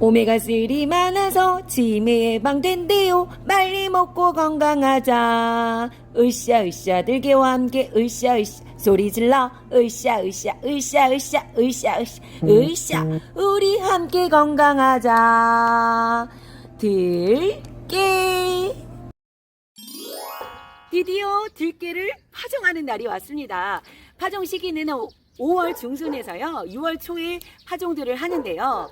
오메가3 많아서 치매 예방된대요. 빨리 먹고 건강하자. 으쌰, 으쌰, 들개와 함께 으쌰, 으쌰, 소리 질러. 으쌰, 으쌰, 으쌰, 으쌰, 으쌰, 으쌰, 으쌰. 우리 함께 건강하자. 들깨. 드디어 들깨를 파종하는 날이 왔습니다. 파종 시기는 5월 중순에서요, 6월 초에 파종들을 하는데요.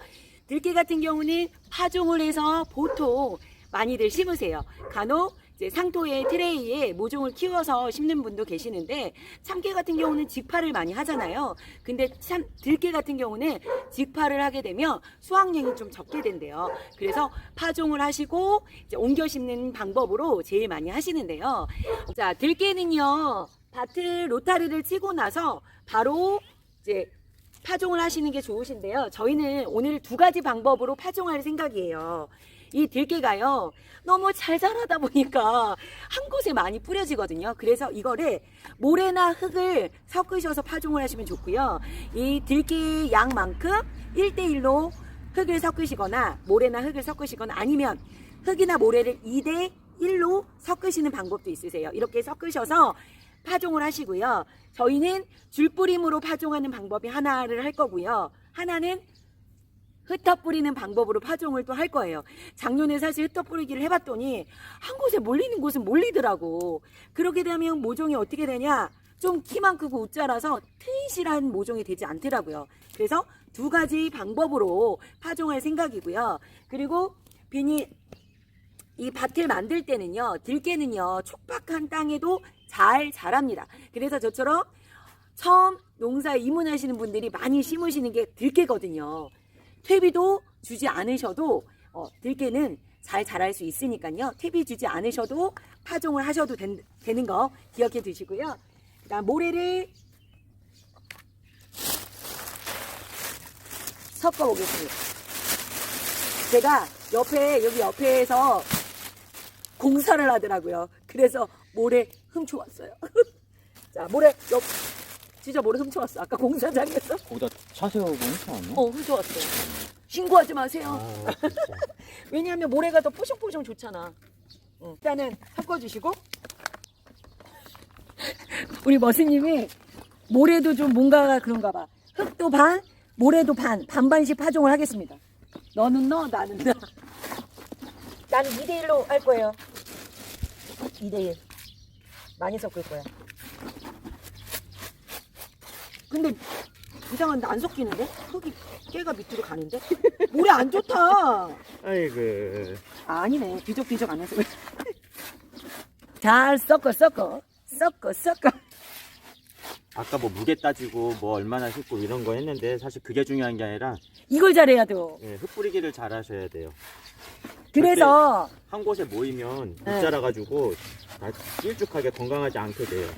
들깨 같은 경우는 파종을 해서 보통 많이들 심으세요. 간혹 이제 상토에 트레이에 모종을 키워서 심는 분도 계시는데 참깨 같은 경우는 직파를 많이 하잖아요. 근데 참 들깨 같은 경우는 직파를 하게 되면 수확량이 좀 적게 된대요. 그래서 파종을 하시고 옮겨 심는 방법으로 제일 많이 하시는데요. 자, 들깨는요. 밭을 로타리를 치고 나서 바로 이제 파종을 하시는 게 좋으신데요. 저희는 오늘 두 가지 방법으로 파종할 생각이에요. 이 들깨가요, 너무 잘 자라다 보니까 한 곳에 많이 뿌려지거든요. 그래서 이거를 모래나 흙을 섞으셔서 파종을 하시면 좋고요. 이 들깨 양만큼 1대1로 흙을 섞으시거나 모래나 흙을 섞으시거나 아니면 흙이나 모래를 2대 1로 섞으시는 방법도 있으세요. 이렇게 섞으셔서 파종을 하시고요. 저희는 줄뿌림으로 파종하는 방법이 하나를 할 거고요. 하나는 흩어 뿌리는 방법으로 파종을 또 할 거예요. 작년에 사실 흩어 뿌리기를 해봤더니 한 곳에 몰리는 곳은 몰리더라고. 그렇게 되면 모종이 어떻게 되냐? 좀 키만 크고 웃자라서 튼실한 모종이 되지 않더라고요. 그래서 두 가지 방법으로 파종할 생각이고요. 그리고 비닐 이 밭을 만들 때는요, 들깨는요, 촉박한 땅에도 잘 자랍니다. 그래서 저처럼 처음 농사에 입문하시는 분들이 많이 심으시는 게 들깨거든요. 퇴비도 주지 않으셔도 어, 들깨는 잘 자랄 수 있으니까요. 퇴비 주지 않으셔도 파종을 하셔도 된- 되는 거 기억해 두시고요. 그다음 모래를 섞어 보겠습니다. 제가 옆에 여기 옆에서 공사를 하더라고요. 그래서 모래 훔쳐왔어요. 자, 모래 옆 진짜 모래 훔쳐왔어. 아까 공사장에서 거기다 차 세우고 훔쳐왔네? 어 훔쳐왔어요. 신고하지 마세요. 아, 진짜. 왜냐하면 모래가 더 뽀송뽀송 좋잖아. 어. 일단은 섞어주시고 우리 머스님이 모래도 좀 뭔가가 그런가 봐. 흙도 반, 모래도 반, 반반씩 파종을 하겠습니다. 너는 너, 나는 나. 나는 2대1로 할 거예요. 2대1. 많이 섞을 거야. 근데 이상한데 안 섞이는데? 흙이 깨가 밑으로 가는데? 모래 안 좋다. 아이고. 아, 아니네. 뒤적뒤적 안 해서. 그래. 잘 섞어, 섞어. 섞어, 섞어. 아까 뭐 무게 따지고 뭐 얼마나 싣고 이런 거 했는데 사실 그게 중요한 게 아니라 이걸 잘해야 돼. 예, 흙 뿌리기를 잘 하셔야 돼요. 그래서, 한 곳에 모이면 못 네. 자라가지고 다 일쭉하게 건강하지 않게 돼요.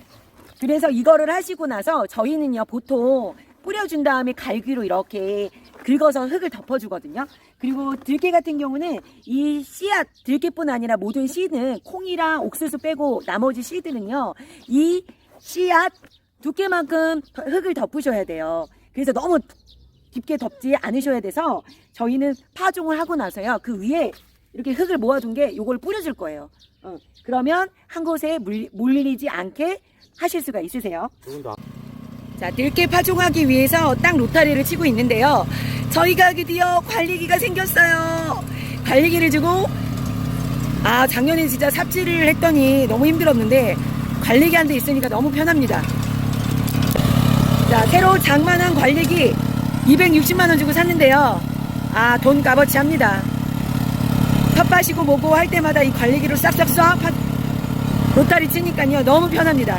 그래서 이거를 하시고 나서 저희는요, 보통 뿌려준 다음에 갈귀로 이렇게 긁어서 흙을 덮어주거든요. 그리고 들깨 같은 경우는 이 씨앗, 들깨뿐 아니라 모든 씨는 콩이랑 옥수수 빼고 나머지 씨들은요, 이 씨앗 두께만큼 더- 흙을 덮으셔야 돼요. 그래서 너무 깊게 덮지 않으셔야 돼서 저희는 파종을 하고 나서요, 그 위에 이렇게 흙을 모아둔 게 이걸 뿌려줄 거예요. 어, 그러면 한 곳에 물, 물리지 않게 하실 수가 있으세요. 자, 들깨 파종하기 위해서 땅 로타리를 치고 있는데요. 저희가 드디어 관리기가 생겼어요. 관리기를 주고, 아, 작년에 진짜 삽질을 했더니 너무 힘들었는데, 관리기 한 대 있으니까 너무 편합니다. 자, 새로 장만한 관리기 260만원 주고 샀는데요. 아, 돈 값어치 합니다. 텃밭이고 뭐고 할 때마다 이 관리기로 싹싹싹 파- 로타리 치니까요. 너무 편합니다.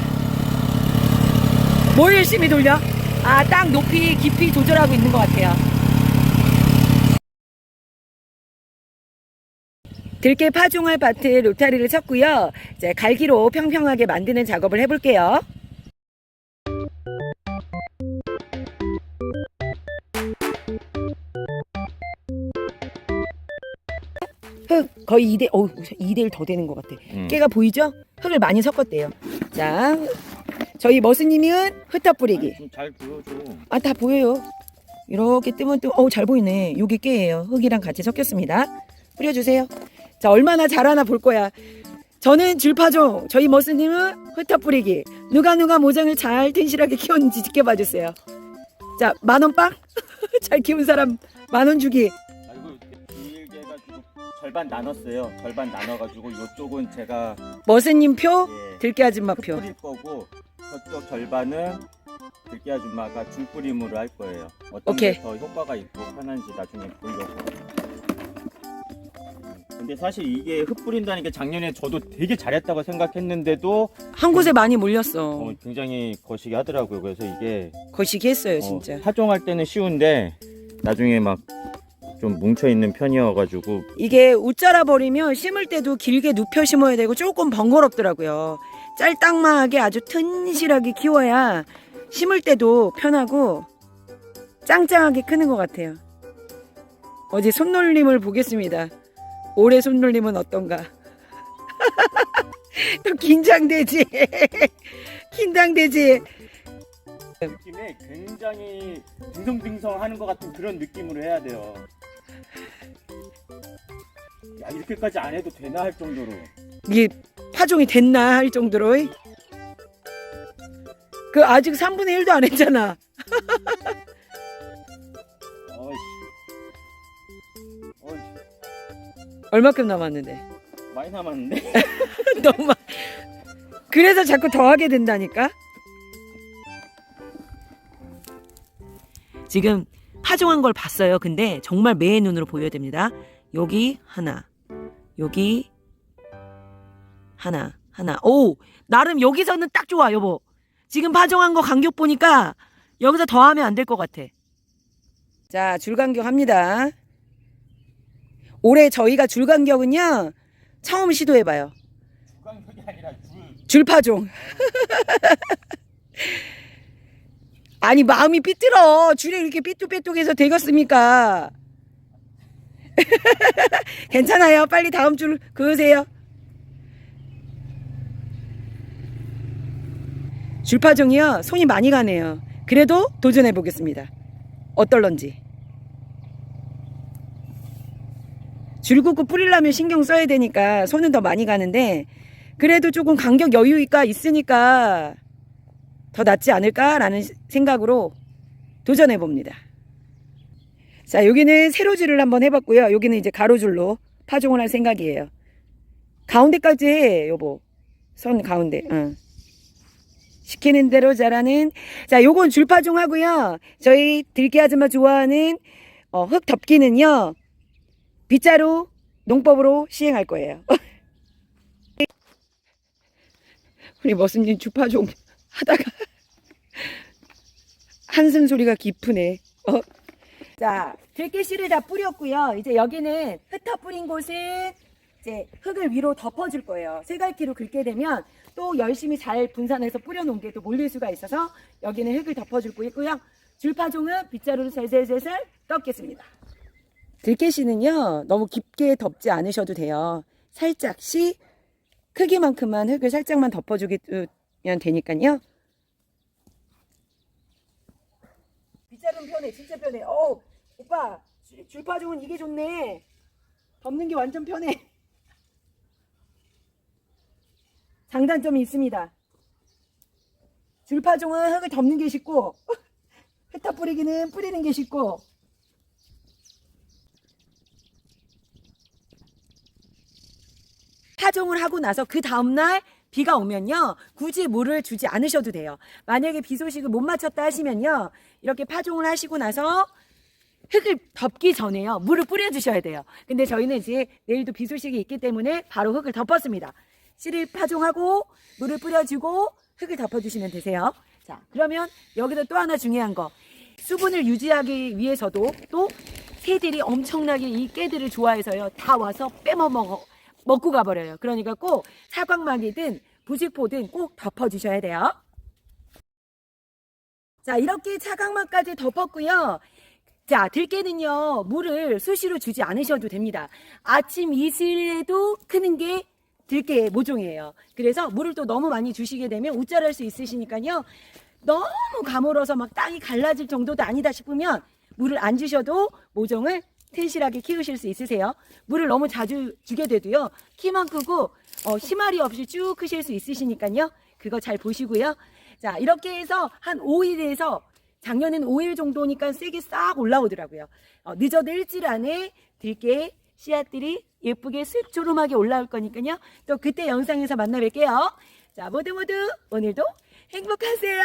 뭘 열심히 돌려? 아, 땅 높이, 깊이 조절하고 있는 것 같아요. 들깨 파종할 밭에 로타리를 쳤고요. 이제 갈기로 평평하게 만드는 작업을 해볼게요. 거의 2대, 어 2대 1 더 되는 것 같아. 음. 깨가 보이죠? 흙을 많이 섞었대요. 자, 저희 머스님은 흩어 뿌리기. 잘 보여줘. 아, 다 보여요. 이렇게 뜨면 또, 어우, 잘 보이네. 요게 깨예요. 흙이랑 같이 섞였습니다. 뿌려주세요. 자, 얼마나 잘하나 볼 거야. 저는 줄파종, 저희 머스님은 흩어 뿌리기. 누가 누가 모장을 잘 튼실하게 키웠는지 지켜봐 주세요. 자, 만원 빵? 잘 키운 사람 만원 주기. 절반 나눴어요. 절반 나눠가지고 이쪽은 제가 머스님 표, 예, 들깨 아줌마 흙 표. 뿌릴 거고 저쪽 절반은 들깨 아줌마가 줄 뿌림으로 할 거예요. 어떤 오케이. 게 더 효과가 있고 편한지 나중에 보려고. 근데 사실 이게 흙 뿌린다는 게 작년에 저도 되게 잘했다고 생각했는데도 한 곳에 많이 몰렸어. 어, 굉장히 거시기 하더라고요. 그래서 이게 거시기 했어요, 어, 진짜. 파종할 때는 쉬운데 나중에 막 좀 뭉쳐 있는 편이어가지고 이게 웃자라 버리면 심을 때도 길게 눕혀 심어야 되고 조금 번거롭더라고요. 짤딱마하게 아주 튼실하게 키워야 심을 때도 편하고 짱짱하게 크는 것 같아요. 어제 손놀림을 보겠습니다. 올해 손놀림은 어떤가? 또 긴장되지. 긴장되지. 느낌에 굉장히 딩성딩성하는 것 같은 그런 느낌으로 해야 돼요. 야 이렇게까지 안 해도 되나 할 정도로. 이게 파종이 됐나 할 정도로. 그 아직 3분의 1도 안 했잖아. 어이씨. 어이 얼마큼 남았는데? 많이 남았는데. 너무 많- 그래서 자꾸 더 하게 된다니까. 지금 파종한 걸 봤어요. 근데 정말 매의 눈으로 보여야 됩니다. 여기 하나, 여기 하나, 하나. 오, 나름 여기서는 딱 좋아, 여보. 지금 파종한 거 간격 보니까 여기서 더 하면 안 될 것 같아. 자, 줄 간격 합니다. 올해 저희가 줄 간격은요, 처음 시도해봐요. 줄파종. 아니 마음이 삐뚤어. 줄에 이렇게 삐뚤빼뚤해서 되겠습니까? 괜찮아요. 빨리 다음 줄 그으세요. 줄파종이요. 손이 많이 가네요. 그래도 도전해 보겠습니다. 어떨런지. 줄 긋고 뿌리려면 신경 써야 되니까 손은 더 많이 가는데 그래도 조금 간격 여유가 있으니까 더 낫지 않을까라는 생각으로 도전해 봅니다. 자, 여기는 세로줄을 한번 해봤고요. 여기는 이제 가로줄로 파종을 할 생각이에요. 가운데까지 해, 여보. 선 가운데. 응. 시키는 대로 잘하는. 자, 요건 줄파종 하고요. 저희 들깨 아줌마 좋아하는 어, 흙 덮기는요. 빗자루 농법으로 시행할 거예요. 우리 머슴님 주파종 하다가 한숨 소리가 깊으네. 어. 자, 들깨씨를 다 뿌렸고요. 이제 여기는 흩어 뿌린 곳은 이제 흙을 위로 덮어줄 거예요. 세갈기로 긁게 되면 또 열심히 잘 분산해서 뿌려놓은 게 또 몰릴 수가 있어서 여기는 흙을 덮어줄 거고요. 줄파종은 빗자루로 살살살살 꺾겠습니다. 들깨씨는요, 너무 깊게 덮지 않으셔도 돼요. 살짝씩 크기만큼만 흙을 살짝만 덮어주면 되니까요. 빗자루는 편해, 진짜 편해. 어, 오빠, 줄- 줄파종은 이게 좋네. 덮는 게 완전 편해. 장단점이 있습니다. 줄파종은 흙을 덮는 게 쉽고, 흩어 뿌리기는 뿌리는 게 쉽고, 파종을 하고 나서 그 다음날 비가 오면요. 굳이 물을 주지 않으셔도 돼요. 만약에 비 소식을 못 맞췄다 하시면요. 이렇게 파종을 하시고 나서 흙을 덮기 전에요. 물을 뿌려주셔야 돼요. 근데 저희는 이제 내일도 비 소식이 있기 때문에 바로 흙을 덮었습니다. 씨를 파종하고 물을 뿌려주고 흙을 덮어주시면 되세요. 자, 그러면 여기서 또 하나 중요한 거. 수분을 유지하기 위해서도 또 새들이 엄청나게 이 깨들을 좋아해서요. 다 와서 빼먹어 먹고 가버려요. 그러니까 꼭 사광막이든 부직포든 꼭 덮어주셔야 돼요. 자, 이렇게 차광막까지 덮었고요. 자, 들깨는요, 물을 수시로 주지 않으셔도 됩니다. 아침 이슬에도 크는 게 들깨의 모종이에요. 그래서 물을 또 너무 많이 주시게 되면 우짜할 수 있으시니까요. 너무 가물어서 막 땅이 갈라질 정도도 아니다 싶으면 물을 안 주셔도 모종을 튼실하게 키우실 수 있으세요. 물을 너무 자주 주게 돼도요. 키만 크고 어, 심알이 없이 쭉 크실 수 있으시니까요. 그거 잘 보시고요. 자, 이렇게 해서 한 5일에서 작년엔 5일 정도니까 싹이 싹 올라오더라고요. 어, 늦어도 일주일 안에 들깨 씨앗들이 예쁘게 쑥조름하게 올라올 거니까요. 또 그때 영상에서 만나 뵐게요. 자, 모두 모두 오늘도 행복하세요.